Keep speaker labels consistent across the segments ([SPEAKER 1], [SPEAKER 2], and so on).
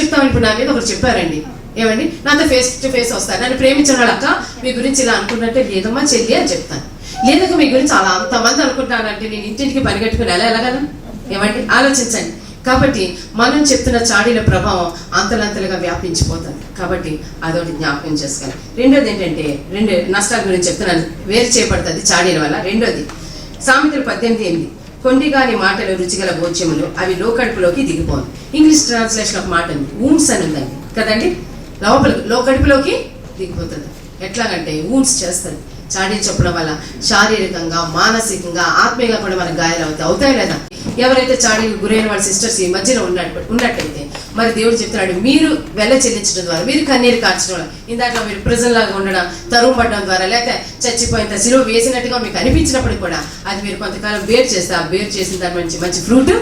[SPEAKER 1] చెప్తాం ఇప్పుడు నా మీద ఒకరు చెప్పారండి. ఏమండి? నాతో ఫేస్ టు ఫేస్ వస్తారు. నన్ను ప్రేమించిన అక్క మీ గురించి ఇలా అనుకున్నట్టే లేదమ్మా చెల్లి అని చెప్తాను. లేదక మీ గురించి అలా అంతమంది అనుకుంటానంటే నేను ఇంటింటికి పరిగెట్టుకుని ఎలా వెళ్ళగలను? ఏమండి? ఆలోచించండి. కాబట్టి మనం చెప్తున్న చాడీల ప్రభావం అంతలంతలుగా వ్యాపించిపోతుంది. కాబట్టి అదొకటి జ్ఞాపకం చేసుకోవాలి. రెండోది ఏంటంటే రెండు నష్టాల గురించి చెప్తున్నాను. వేరు చేయబడుతుంది చాడీల వల్ల. రెండోది సామెతలు పద్దెనిమిది ఎనిమిది. కొండిగాని మాటలు రుచిగల భోజ్యములు అవి లోకడుపులోకి దిగిపోను. ఇంగ్లీష్ ట్రాన్స్లేషన్ ఒక మాట ఉంది ఊమ్స్ అని ఉందండి. కదండి? లోపల లోకడుపులోకి దిగిపోతుంది. ఎట్లాగంటే ఊమ్స్ చేస్తుంది. చాడీలు చెప్పడం వల్ల శారీరకంగా మానసికంగా ఆత్మీయంగా కూడా మనకు గాయాలు అవుతాయి. అవుతాయి లేదా? ఎవరైతే చాడీకి గురైన వాళ్ళ సిస్టర్స్ ఈ మధ్యలో ఉన్నట్టు ఉన్నట్టయితే మరి దేవుడు చెప్తున్నాడు మీరు వెళ్ళ చెల్లించడం ద్వారా మీరు కన్నీరు కార్చడం వల్ల ఇందాక మీరు ప్రిజన్ లాగా ఉండడం తరువు పడడం ద్వారా లేకపోతే చచ్చిపోయిన సిలువ వేసినట్టుగా మీకు అనిపించినప్పుడు కూడా అది మీరు కొంతకాలం బేర్ చేస్తే ఆ బేర్ చేసిన దాని మంచి మంచి ఫ్రూట్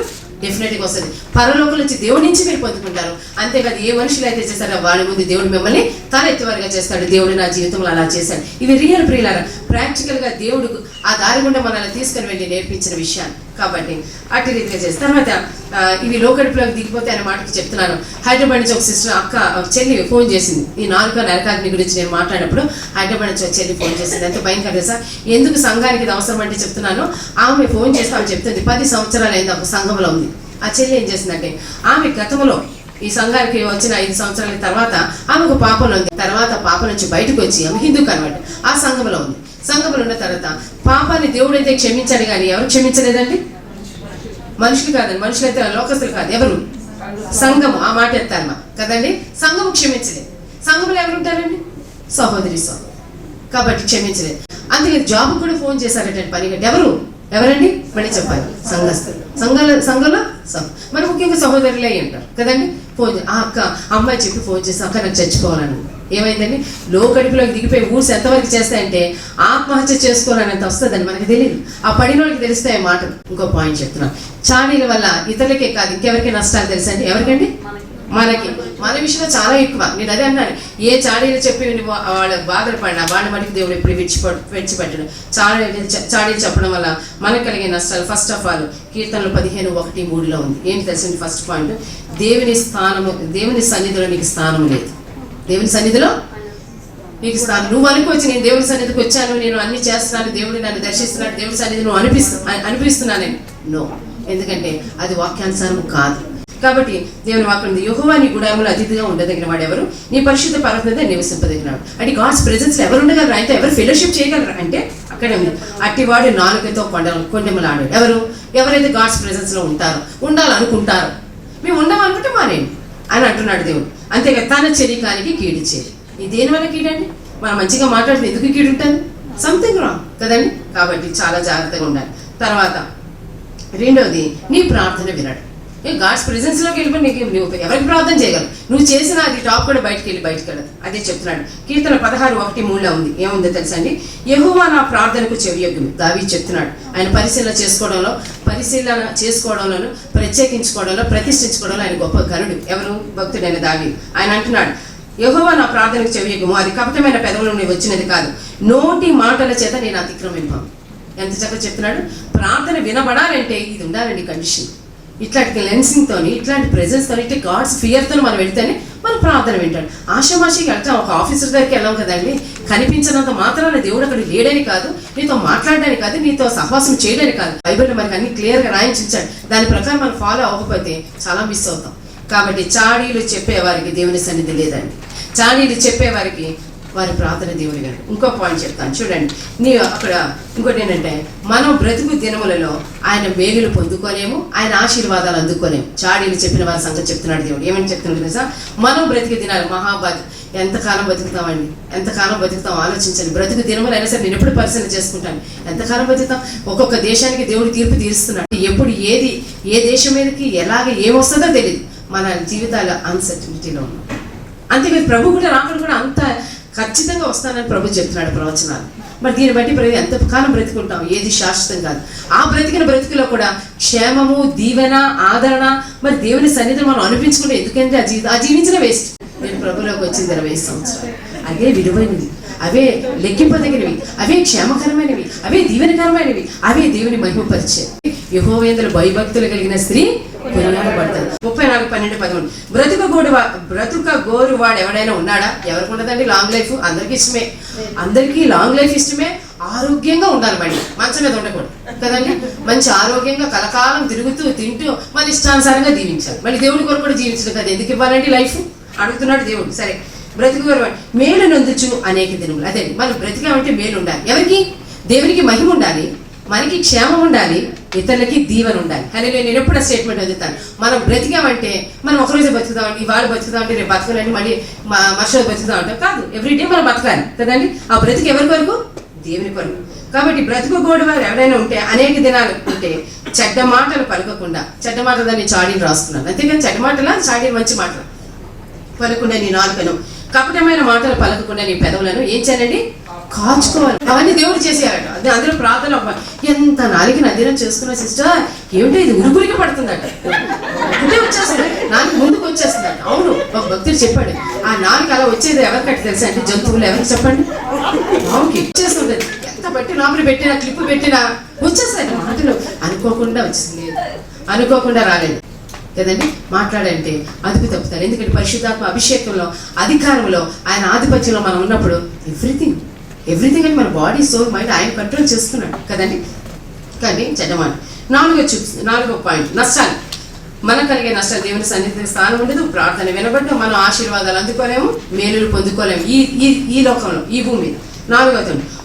[SPEAKER 1] డెఫినెట్గా వస్తుంది. పరలోకం నుంచి దేవుడి నుంచి మీరు పొందుకుంటారు. అంతేకాదు ఏ మనుషులు అయితే చేస్తారో వాడి ముందు దేవుడు మిమ్మల్ని తల ఎత్తువారుగా చేస్తాడు. దేవుడు నా జీవితంలో అలా చేశాడు. ఇవి రియల్ ప్రియులారా ప్రాక్టికల్గా దేవుడు ఆ దారి గుండా మనల్ని తీసుకుని వెళ్ళి నేర్పించిన విషయాన్ని కాబట్టి అటు రీతిగా చేసి తర్వాత ఆ, ఇవి లోకడుపులోకి దిగిపోతే అనే మాటకి చెప్తున్నాను. హైదరాబాద్ నుంచి ఒక సిస్టర్ అక్క చెల్లి ఫోన్ చేసింది. ఈ నాలుగో నరకాగ్ని గురించి నేను మాట్లాడినప్పుడు హైదరాబాద్ నుంచి ఒక చెల్లి ఫోన్ చేసింది. ఎంత భయంకర సార్ ఎందుకు సంఘానికి ఇది అవసరం అంటే చెప్తున్నాను. ఆమె ఫోన్ చేస్తే ఆమె చెప్తుంది పది సంవత్సరాలు అయింది ఒక సంఘంలో ఉంది. ఆ చెల్లి ఏం చేసిందంటే ఆమె గతంలో ఈ సంఘానికి వచ్చిన ఐదు సంవత్సరాల తర్వాత ఆమెకు పాపలో ఉంది. తర్వాత పాప నుంచి బయటకు వచ్చి ఆమె హిందూ కన్వర్ట్. ఆ సంఘంలో ఉంది. సంఘంలో ఉన్న తర్వాత పాపాన్ని దేవుడైతే క్షమించాడు కానీ ఎవరు క్షమించలేదండి? మనుషులు కాదండి. మనుషులు అయితే లోకస్తులు కాదు. ఎవరు? సంఘం ఆ మాట ఎత్తారమ్మా. కదండి? సంఘము క్షమించలేదు. సంఘంలో ఎవరు ఉంటారండి? సహోదరి సహోదరు. కాబట్టి క్షమించలేదు. అందుకే జాబ్ కూడా ఫోన్ చేశారట పని ఎవరు? ఎవరండి? మళ్ళీ చెప్పాలి. సంఘస్థులు. సంఘాల సంఘంలో సంఘం మరి ముఖ్యంగా సహోదరులే అయి ఉంటారు కదండి? ఫోన్ ఆ అక్క అమ్మాయి చెప్పి ఫోన్ చేసి అక్క నాకు చచ్చిపోవాలని ఏమైందండి? లో కడుపులోకి దిగిపోయి ఊడ్స్ ఎంతవరకు చేస్తాయంటే ఆత్మహత్య చేసుకోవాలనేంత వస్తుందని మనకి తెలియదు ఆ పడిన వాళ్ళకి తెలిస్తే ఆ మాట ఇంకో పాయింట్ చెప్తున్నాను. చాడీల వల్ల ఇతరులకే కాదు ఇంకెవరికి నష్టాలు తెలుసండి? ఎవరికండి? మనకి. మన విషయంలో చాలా ఎక్కువ. నేను అదే అన్నాను. ఏ చాడీలు చెప్పి నువ్వు వాళ్ళ బాధలు పడినా వాళ్ళ మటుకు దేవుడు ఎప్పుడు విడిచి విడిచిపెట్టడు. చాడీ చాడీలు చెప్పడం వల్ల మనకు కలిగే నష్టాలు ఫస్ట్ ఆఫ్ ఆల్ కీర్తనలు పదిహేను ఒకటి మూడులో ఉంది. ఏంటి తెలిసింది ఫస్ట్ పాయింట్ దేవుని స్థానము దేవుని సన్నిధిలో నీకు స్థానం లేదు. దేవుని సన్నిధిలో నీకు స్థానం నువ్వు అనుకోవచ్చు నేను దేవుని సన్నిధికి వచ్చాను నేను అన్ని చేస్తున్నాను దేవుడు నన్ను దర్శిస్తున్నాడు దేవుని సన్నిధి నువ్వు అనిపిస్తు అనిపిస్తున్నాను. నో ఎందుకంటే అది వాక్యానుసారం కాదు. కాబట్టి దేవుని వాక్యం యుహోవా నీ గుడాములు అతిథిగా ఉండదగిన వాడు ఎవరు నీ పరిశుద్ధ పర్వతం నివసింపదగినాడు అంటే గాడ్స్ ప్రెజెన్స్ ఎవరు ఉండగలరు? ఆయనతో ఎవరు ఫెలోషిప్ చేయగలరు? అంటే అక్కడే ఉంది అట్టివాడు నాలుకతో కొండ కొండెమలాడు ఎవరు? ఎవరైతే గాడ్స్ ప్రెజెన్స్లో ఉంటారో ఉండాలనుకుంటారో. మేము ఉండమనుకుంటే మానేయండి అని అంటున్నాడు దేవుడు. అంతేగా తన చరికానికి కీడు చేరి ఇది దేని వల్ల కీడండి? మనం మంచిగా మాట్లాడితే ఎందుకు కీడు ఉంటుంది సంథింగ్ రాంగ్ కదండి? కాబట్టి చాలా జాగ్రత్తగా ఉండాలి. తర్వాత రెండవది నీ ప్రార్థన వినడు. గాడ్స్ ప్రెజెన్స్లోకి వెళ్ళిపోయి నీకు నువ్వు ఎవరికి ప్రార్థన చేయగలవు నువ్వు చేసిన అది టాప్ కూడా బయటికి వెళ్ళి బయటకు వెళ్ళదు. అదే చెప్తున్నాడు. కీర్తన పదహారు ఒకటి మూడులో ఉంది. ఏముందో తెలుసా అండి? యహువా నా ప్రార్థనకు చెవియొగ్గును దావి చెప్తున్నాడు. ఆయన పరిశీలన చేసుకోవడంలో పరిశీలన చేసుకోవడంలోను ప్రత్యేకించుకోవడంలో ప్రతిష్ఠించుకోవడంలో ఆయన గొప్ప గనుడు ఎవరు? భక్తుడైన దావి ఆయన అంటున్నాడు యహోవా నా ప్రార్థనకు చెవియగము అది కపటమైన పెదవుల నుండి వచ్చినది కాదు. నోటి మాటల చేత నేను అతిక్రమింపాను ఎంత చక్కగా చెప్తున్నాడు? ప్రార్థన వినబడాలంటే ఇది ఉండాలండి కండిషన్ ఇట్లాంటి లెన్సింగ్ తోని ఇట్లాంటి ప్రెజెన్స్ తోని ఇట్లా గాడ్స్ ఫియర్ మనం వెళ్తేనే మన ప్రార్థన వింటాడు ఆషామాషికి వెళ్తాం ఒక ఆఫీసర్ దగ్గరికి వెళ్ళాం కదండి. కనిపించినంత మాత్రాన దేవుడు అక్కడ లేడని కాదు నీతో మాట్లాడడానికి కాదు నీతో సహవాసం చేయడానికి కాదు. బైబిల్ మనకి అన్ని క్లియర్గా రాయించాడు దాని ప్రకారం మనం ఫాలో అవ్వకపోతే చాలా మిస్ అవుతాం. కాబట్టి చాడీలు చెప్పేవారికి దేవుని సన్నిధి లేదండి. చాడీలు చెప్పేవారికి వారి ప్రార్థన దేవుని గారు. ఇంకో పాయింట్ చెప్తాను. చూడండి. నీ అక్కడ ఇంకోటి ఏంటంటే మనం బ్రతుకు దినములలో ఆయన మేలులు పొందుకోలేము ఆయన ఆశీర్వాదాలు అందుకోలేము. చాడీలు చెప్పిన వారి సంగతి చెప్తున్నాడు దేవుడు. ఏమని చెప్తున్నాడు తెలుసా? మనం బ్రతికి దినాలు మహాబాద్ ఎంతకాలం బతుకుతామండి? ఎంతకాలం బతుకుతాం? ఆలోచించండి. బ్రతుకు దినములు అయినా సరే నేను ఎప్పుడు పరిశీలన చేసుకుంటాను. ఎంతకాలం బతుకుతాం? ఒక్కొక్క దేశానికి దేవుడు తీర్పు తీరుస్తున్నాడు. ఎప్పుడు ఏది ఏ దేశం మీదకి ఎలాగ ఏమొస్తుందో తెలియదు మన జీవితాల అన్సర్టినిటీలో ఉన్నాం. అంతే ప్రభు కూడా రాకుండా కూడా అంత ఖచ్చితంగా వస్తానని ప్రభు చెప్తున్నాడు ప్రవచనాలు. మరి దీన్ని బట్టి ఎంత కాలం బ్రతుకుంటాం? ఏది శాశ్వతం కాదు. ఆ బ్రతికిన బ్రతికిలో కూడా క్షేమము దీవెన ఆదరణ మరి దేవుని సన్నిధిని మనం అనిపించుకుంటే ఎందుకంటే ఆ జీవితం ఆ జీవించిన వేస్ట్. నేను ప్రభులోకి వచ్చింది ఇరవై సంవత్సరాలు. అదే విలువైనది అవే లెక్కింపదగినవి. అవే క్షేమకరమైనవి. అవే దీవెనకరమైనవి. అవే దేవుని మహిమపరిచే. యహోవేంద్ర భయభక్తులు కలిగిన స్త్రీ కొనియాడబడతాడు. ముప్పై నాలుగు పన్నెండు పదమూడు. బ్రతుక గోడు బ్రతుక గోరు వాడు ఎవడైనా ఉన్నాడా? ఎవరికి ఉండదండి లాంగ్ లైఫ్ అందరికి ఇష్టమే. అందరికీ లాంగ్ లైఫ్ ఇష్టమే. ఆరోగ్యంగా ఉండాలి మళ్ళీ. మంచం మీద ఉండకూడదు. కదండి? మంచి ఆరోగ్యంగా కలకాలం తిరుగుతూ తింటూ మన ఇష్టానుసారంగా జీవించాలి మళ్ళీ దేవుడి కొరకు కూడా జీవించడం కదా. ఎందుకు ఇవ్వాలండి లైఫ్ అడుగుతున్నాడు దేవుడు. సరే. బ్రతుకు మేలు నొందుచు అనేక దినములు. అదే మనం బ్రతికామంటే మేలు ఉండాలి. ఎవరికి? దేవునికి మహిమ ఉండాలి. మనకి క్షేమం ఉండాలి. ఇతరులకి దీవెన ఉండాలి. కానీ నేను ఎప్పుడు స్టేట్మెంట్ అందుతాను మనం బ్రతికామంటే మనం ఒకరోజు బతుకుదామండి ఇవాళ బతుకుదామంటే రేపు బతకాలండి మళ్ళీ మా బతుకుదాం అంటే కాదు. ఎవ్రీడే మనం బతకాలి. కదండి? ఆ బ్రతికి ఎవరి కొరకు? దేవుని కొరకు. కాబట్టి బ్రతుకు గోడు వారు ఎవరైనా ఉంటే అనేక దినాలు ఉంటే చెడ్డ మాటలు పలకకుండా చెడ్డ మాటలు దాన్ని చాడీలు రాస్తున్నాను అంతేకాని చెడ్డ మాటలా చాడీలు మంచి మాటలు. పలకుండా నీ నాలుకను. కపటమైన మాటలు పలకకుండా నీ పెదవులను ఏం చేయాలండి? కాచుకోవాలి. అవన్నీ దేవుడు చేసేయాలట అది అందరూ ప్రార్థన అవ్వాలి. ఎంత నాలికి నదినం చేసుకున్న సిస్టర్ ఏమిటో ఇది ఉరుగురికి పడుతుందట. ఒకటే వచ్చేస్తుంది. నాలుగు ముందుకు వచ్చేస్తుందట అవును ఒక భక్తుడు చెప్పాడు. ఆ నాలుగు అలా వచ్చేది ఎవరికట్టు తెలుసా? అంటే జంతువులు ఎవరికి చెప్పండి? ఆవుకి వచ్చేస్తుంది. ఎంత బట్టి లోపల పెట్టినా క్లిప్ పెట్టినా వచ్చేస్తాయి మాటలు అనుకోకుండా వచ్చింది అనుకోకుండా రాలేదు. కదండి మాట్లాడంటే అదుపు తప్పుతారు. ఎందుకంటే పరిశుద్ధాత్మ అభిషేకంలో అధికారంలో ఆయన ఆధిపత్యంలో మనం ఉన్నప్పుడు ఎవ్రీథింగ్ ఎవ్రీథింగ్ అని మన బాడీ సోల్ మైండ్ ఆయన కంట్రోల్ చేస్తున్నాడు. కదండి? కానీ చెడ్డమాట నాలుగో చూ నాలుగో పాయింట్. నష్టాలు. మనకు కలిగే నష్టాలు దేవుని సన్నిధి స్థానం ఉండదు ప్రార్థన వినబడ్డం మనం ఆశీర్వాదాలు అందుకోలేము మేలులు పొందుకోలేము. ఈ ఈ ఈ లోకంలో ఈ భూమి మీద. నాలుగో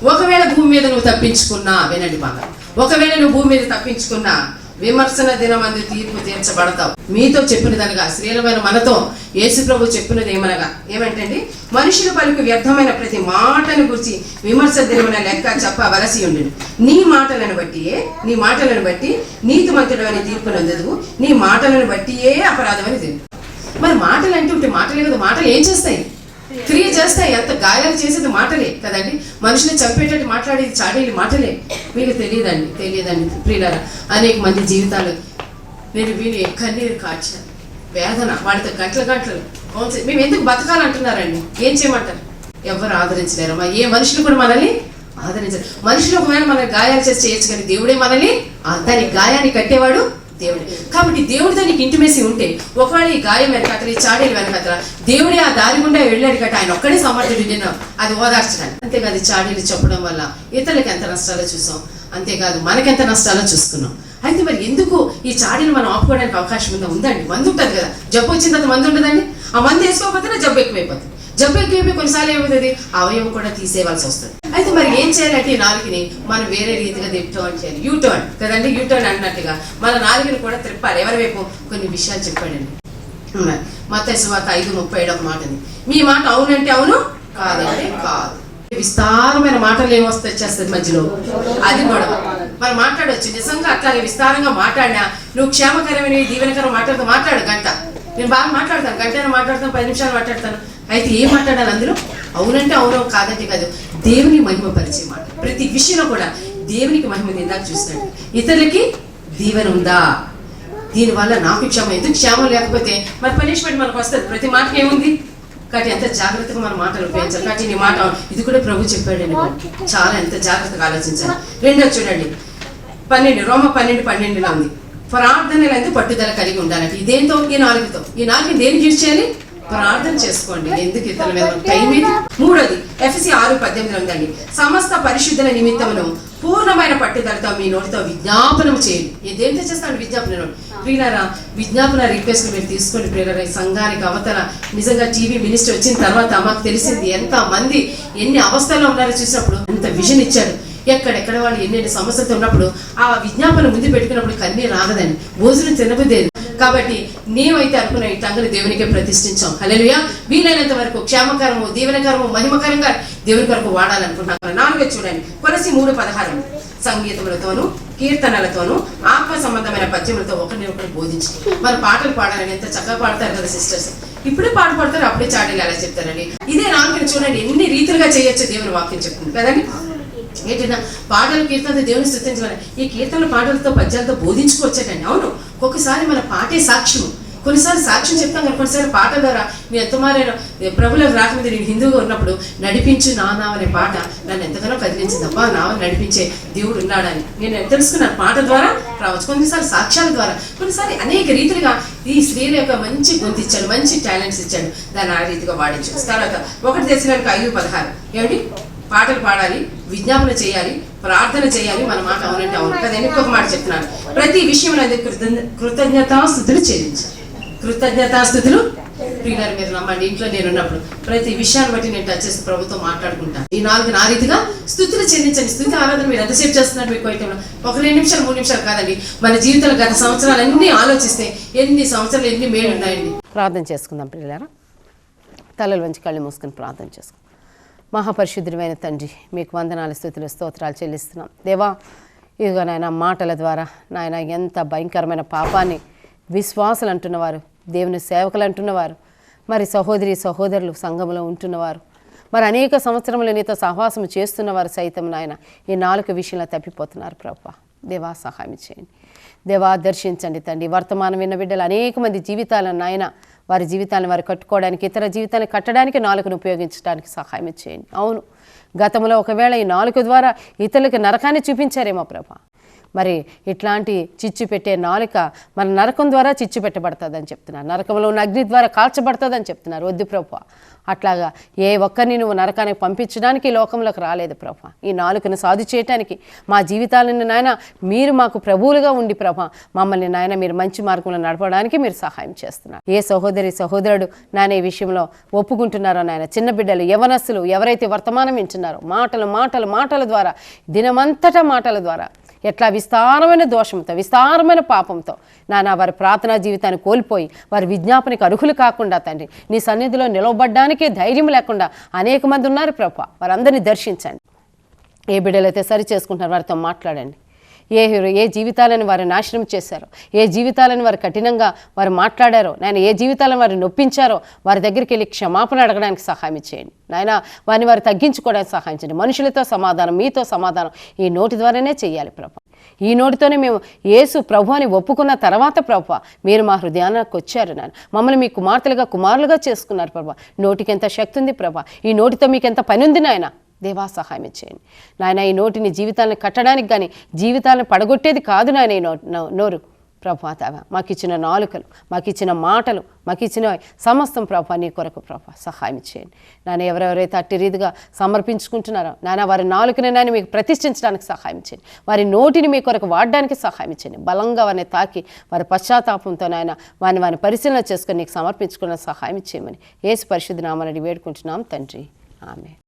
[SPEAKER 1] ఒకవేళ భూమి మీద నువ్వు తప్పించుకున్నా వినండి బాగా. ఒకవేళ నువ్వు భూమి మీద తప్పించుకున్నా విమర్శన దినమందు తీర్పు తీర్చబడతాం. మీతో చెప్పినదనగా శ్రీలమైన మనతో యేసు ప్రభు చెప్పినది ఏమనగా? ఏమంటండి? మనుషుల పలుకు వ్యర్థమైన ప్రతి మాటను గురించి విమర్శ దినమైన లెక్క చెప్పవలసి ఉండును. నీ మాటలను బట్టియే నీ మాటలను బట్టి నీతిమంతుడు అని తీర్పు నందదు నీ మాటలను బట్టియే అపరాధం అని మరి మాటలు అంటే ఉంటే మాటలే కదా మాటలు ఏం చేస్తాయి? క్రియ చేస్తే ఎంత గాయాలు చేసేది మాటలే కదండి? మనుషుని చంపేటట్టు మాట్లాడేది చాడేది మాటలే. మీకు తెలియదండి తెలియదండి ప్రియులారా. అనేక మంది జీవితాలు నేను విని కన్నీరు కాచాను వేదన వాడితో గంటల గంటలు మేము ఎందుకు బతకాలంటున్నారండి? ఏం చేయమంటారు? ఎవరు ఆదరించలేరమ్మా ఏ మనుషులు కూడా మనల్ని ఆదరించారు. మనుషులు ఒకవేళ మన గాయాలు చేసి చేయొచ్చు కానీ దేవుడే మనల్ని దాని గాయాన్ని కట్టేవాడు దేవుడే. కాబట్టి దేవుడితో నీకు ఇంటిమేసి ఉంటే ఒకవేళ ఈ గాయం వెనకాతల ఈ చాడీలు వెనకాతల దేవుడే ఆ దారి గుండా వెళ్ళాడు కట్ట ఆయన ఒక్కడే సమర్థుడు నిన్న అది ఓదార్చడానికి. అంతేకాదు చాడీలు చెప్పడం వల్ల ఇతరులకు ఎంత నష్టాలో చూసాం. అంతేకాదు మనకెంత నష్టాలో చూసుకున్నాం. అయితే మరి ఎందుకు ఈ చాడీలు మనం ఆపుకోవడానికి అవకాశం ఉందా? ఉందండి. మందు ఉంటుంది కదా. జబ్బు వచ్చిన తర్వాత మందు ఉండదండి? ఆ మందు వేసుకోకపోతే జబ్బు ఎక్కువైపోతుంది. జబ్బు ఎక్కువైపోయి కొన్నిసార్లు ఏమవుతుంది? అవయవం కూడా తీసేవాల్సి వస్తుంది. అయితే మరి ఏం చేయాలంటే ఈ నాలుగుని మనం వేరే రీతిగా తిప్పుతాం చేయాలి యూ టర్న్ కదండి? యూ టర్న్ అన్నట్టుగా. మన నాలుగుని కూడా తిప్పాలి. ఎవరి వైపు? కొన్ని విషయాలు చెప్పాడండి మత సువాత ఐదు ముప్పై ఏడు ఒక మాట ఉంది మీ మాట అవునంటే అవును కాదంటే కాదు. విస్తారమైన మాటలు ఏమొస్తే వచ్చేస్తుంది మధ్యలో? అది గొడవ. మనం మాట్లాడొచ్చు. నిజంగా అట్లాగే విస్తారంగా మాట్లాడినా నువ్వు క్షేమకరమైన దీవెనకరం మాట్లాడుతూ మాట్లాడు గంట. నేను బాగా మాట్లాడతాను. గంట మాట్లాడతాను పది నిమిషాలు మాట్లాడతాను. అయితే ఏం మాట్లాడాలి అందులో? అవునంటే అవును కాదంటే కాదు. దేవుని మహిమ పరిచే మాట. ప్రతి విషయంలో కూడా దేవునికి మహిమ ఇందాక చూసినట్టు ఇతరులకి దీవెన ఉందా? దీనివల్ల నాకు క్షేమం ఎందుకు క్షేమం లేకపోతే? మరి పనిష్మెంట్ మనకు వస్తుంది. ప్రతి మాటకి ఏముంది? కాబట్టి ఎంత జాగ్రత్తగా మన మాటలు ఉపయోగించాలి. కాబట్టి నీ మాట ఇది కూడా ప్రభు చెప్పాడండి. బాబు. చాలా ఎంత జాగ్రత్తగా ఆలోచించాలి. రెండో చూడండి. పన్నెండు. రోమ పన్నెండు పన్నెండులో ఉంది. ప్రార్థనలు అయితే పట్టుదల కలిగి ఉండాలంటే. ఇదేంతో ఈ నాలుగుతో. ఈ నాలుగు దేనికి యూజ్ చేయాలి? ప్రార్థన చేసుకోండి. ఎందుకు ఇతరుల మీద టైం ఇది మూడోది ఎఫ్సి ఆరు పద్దెనిమిది ఉందండి. సమస్త పరిశుద్ధుల నిమిత్తమును పూర్ణమైన పట్టుదలతో మీ నోటితో విజ్ఞాపనం చేయండి. ఇదేంటో చేస్తాను విజ్ఞాపన ప్రియులరా విజ్ఞాపన రిక్వెస్ట్ మీరు తీసుకోండి ప్రియులరా సంఘానికి అవతల నిజంగా టీవీ మినిస్టర్ వచ్చిన తర్వాత మాకు తెలిసింది ఎంత మంది ఎన్ని అవస్థల్లో ఉన్నారో చూసినప్పుడు అంత విజన్ ఇచ్చాడు. ఎక్కడెక్కడ వాళ్ళు ఎన్నెన్ని సమస్యలతో ఉన్నప్పుడు ఆ విజ్ఞాపన ముందు పెట్టుకున్నప్పుడు కన్నీ రాగదండి భోజనం తినబుద్దేది కాబట్టి నీవైతే అనుకున్న ఈ దేవునికే ప్రతిష్ఠించాం హల్లెలూయా. వీలైనంత వరకు క్షేమకరము దీవెనకరము మహిమకరంగా దేవుని కొరకు వాడాలనుకుంటున్నాను. నాలుగే చూడండి. కొలసి మూడు పదహారు. సంగీతములతోనూ కీర్తనలతోనూ ఆత్మ సంబంధమైన పద్యములతో ఒకరిని ఒకరు బోధించి. మన పాటలు పాడాలని ఎంత చక్కగా పాడతారు కదా సిస్టర్స్. ఇప్పుడే పాట పాడతారు అప్పుడే చాడీలు అలా చెప్తారండి ఇదే నాలుగుని చూడండి. ఎన్ని రీతులుగా చేయొచ్చు దేవుని వాక్యం చెప్తుంది. కదండి? ఏంటన్నా పాటలు కీర్తనతో దేవుని స్థుతించాలి ఈ కీర్తన పాటలతో పద్యాలతో బోధించుకోవచ్చటండి అవును. ఒక్కొక్కసారి మన పాటే సాక్ష్యము. కొన్నిసార్లు సాక్ష్యం చెప్తాం కదా కొన్నిసార్లు పాట ద్వారా నేను ఎంత ప్రభులకు రాకముందు నేను హిందువుగా ఉన్నప్పుడు నడిపించు నానా అనే పాట నన్ను ఎంతగానో కదిలించింది. అబ్బా నావని నడిపించే దేవుడు ఉన్నాడని. నేను తెలుసుకున్నాను పాట ద్వారా రావచ్చు. కొన్నిసార్లు సాక్ష్యాల ద్వారా. కొన్నిసార్లు అనేక రీతిలుగా ఈ స్త్రీల యొక్క మంచి గొంతు ఇచ్చాడు మంచి టాలెంట్స్ ఇచ్చాడు. దాన్ని ఆ రీతిగా వాడించు తర్వాత ఒకటి తెచ్చినానికి ఐదు పదహారు. ఏమిటి? పాటలు పాడాలి విజ్ఞాపన చేయాలి ప్రార్థన చేయాలి మన మాట అవునంటే అవును. కదా ఇంకొక మాట చెప్తున్నాను. ప్రతి విషయంలో అది కృతజ్ఞ కృతజ్ఞతాస్థుతులు చెల్లించాలి. కృతజ్ఞతాస్థుతులు? ప్రియులారు మీరు నమ్మండి ఇంట్లో నేను ఉన్నప్పుడు ప్రతి విషయాన్ని బట్టి నేను టచ్ చేసి ప్రభుత్వం మాట్లాడుకుంటాను. ఈ నాలుగు నా రీతిగా స్థుతులు చెల్లించండి. స్థుతి ఆరాధన మీరు ఎంతసేపు చేస్తున్నారు మీకు అయితే ఒక రెండు నిమిషాలు మూడు నిమిషాలు కాదండి. మన జీవితంలో గత సంవత్సరాలు అన్ని ఆలోచిస్తే ఎన్ని సంవత్సరాలు ఎన్ని మేలు ఉన్నాయండి
[SPEAKER 2] ప్రార్థన చేసుకుందాం ప్రియులారా. తలలు వంచి కళ్ళు మూసుకొని ప్రార్థన చేసుకుందాం. మహాపరిశుద్ధుడమైన తండ్రి మీకు వందనాలు స్థుతులు స్తోత్రాలు చెల్లిస్తున్నాం. దేవా ఇదిగో నాయన మాటల ద్వారా నాయన ఎంత భయంకరమైన పాపాన్ని విశ్వాసులు అంటున్నవారు దేవుని సేవకులు అంటున్నవారు మరి సహోదరి సహోదరులు సంఘంలో ఉంటున్నవారు మరి అనేక సంవత్సరములు నీతో సహవాసం చేస్తున్నవారు సైతం నాయన ఈ నాలుగు విషయంలో తప్పిపోతున్నారు ప్రభా. దేవా సహాయం చేయండి. దేవా దర్శించండి తండ్రి. వర్తమానం విన్న బిడ్డలు అనేక మంది జీవితాలను నాయన వారి జీవితాలను వారు కట్టుకోవడానికి ఇతర జీవితాన్ని కట్టడానికి నాలుకను ఉపయోగించడానికి సహాయం చేయండి. అవును. గతంలో ఒకవేళ ఈ నాలుక ద్వారా ఇతరులకు నరకాన్ని చూపించారేమో ప్రభా. మరి ఇట్లాంటి చిచ్చు పెట్టే నాలుక మన నరకం ద్వారా చిచ్చు పెట్టబడుతుందని చెప్తున్నారు. నరకంలో ఉన్న అగ్ని ద్వారా కాల్చబడుతుందని చెప్తున్నారు. వద్దు ప్రభు అట్లాగా ఏ ఒక్కరిని నువ్వు నరకానికి పంపించడానికి లోకంలోకి రాలేదు ప్రభా ఈ నాలుకను సాధు చేయటానికి మా జీవితాలను నాయన మీరు మాకు ప్రభువులుగా ఉండి ప్రభా మమ్మల్ని నాయన మీరు మంచి మార్గంలో నడపడానికి మీరు సహాయం చేస్తున్నారు. ఏ సహోదరి సహోదరుడు నాయన ఈ విషయంలో ఒప్పుకుంటున్నారో నాయన చిన్న బిడ్డలు యవనస్సులు ఎవరైతే వర్తమానం వింటున్నారో మాటలు మాటలు మాటల ద్వారా దినమంతటా మాటల ద్వారా ఎట్లా విస్తారమైన దోషంతో విస్తారమైన పాపంతో నానా వారి ప్రార్థనా జీవితాన్ని కోల్పోయి వారి విజ్ఞాపనకు అర్హులు కాకుండా తండ్రి నీ సన్నిధిలో నిలవబడ్డానికే ధైర్యం లేకుండా అనేక మంది ఉన్నారు ప్రభా. వారందరినీ దర్శించండి. ఏ బిడ్డలైతే సరి చేసుకుంటున్నారు వారితో మాట్లాడండి. ఏ ఏ జీవితాలను వారు నాశనం చేశారో ఏ జీవితాలను వారు కఠినంగా వారు మాట్లాడారో నాయన ఏ జీవితాలను వారు నొప్పించారో వారి దగ్గరికి వెళ్ళి క్షమాపణ అడగడానికి సహాయం చేయండి. నాయన వారిని వారు తగ్గించుకోవడానికి సహాయం చేయండి. మనుషులతో సమాధానం మీతో సమాధానం ఈ నోటి ద్వారానే చేయాలి ప్రభా. ఈ నోటితోనే మేము యేసు ప్రభు అని ఒప్పుకున్న తర్వాత ప్రభు మీరు మా హృదయానికి వచ్చారు నాన్న మమ్మల్ని మీ కుమార్తెలుగా కుమారులుగా చేసుకున్నారు ప్రభా. నోటికి ఎంత శక్తి ఉంది ప్రభా. ఈ నోటితో మీకు ఎంత పని ఉంది నాయన. దేవా సహాయం చేయండి. నాయన ఈ నోటిని జీవితాలను కట్టడానికి కానీ జీవితాలను పడగొట్టేది కాదు నాయన ఈ నోరు. ప్రభా తావా మాకు ఇచ్చిన నాలుకలు మాకు ఇచ్చిన మాటలు మాకు ఇచ్చిన సమస్తం ప్రభా నీ కొరకు ప్రభా సహాయం చేయండి. నాన్న ఎవరెవరైతే అట్టి రీతిగా సమర్పించుకుంటున్నారో నాన్న వారి నాలుకని నాన్న మీకు ప్రతిష్ఠించడానికి సహాయం చేయండి. వారి నోటిని మీ కొరకు వాడడానికి సహాయం చేయండి. బలంగా వారిని తాకి వారి పశ్చాత్తాపంతో నాయన వారిని వారిని పరిశీలన చేసుకొని నీకు సమర్పించుకున్న సహాయం చేయమని ఏసు పరిశుద్ధ నామని వేడుకుంటున్నాం తండ్రి. ఆమె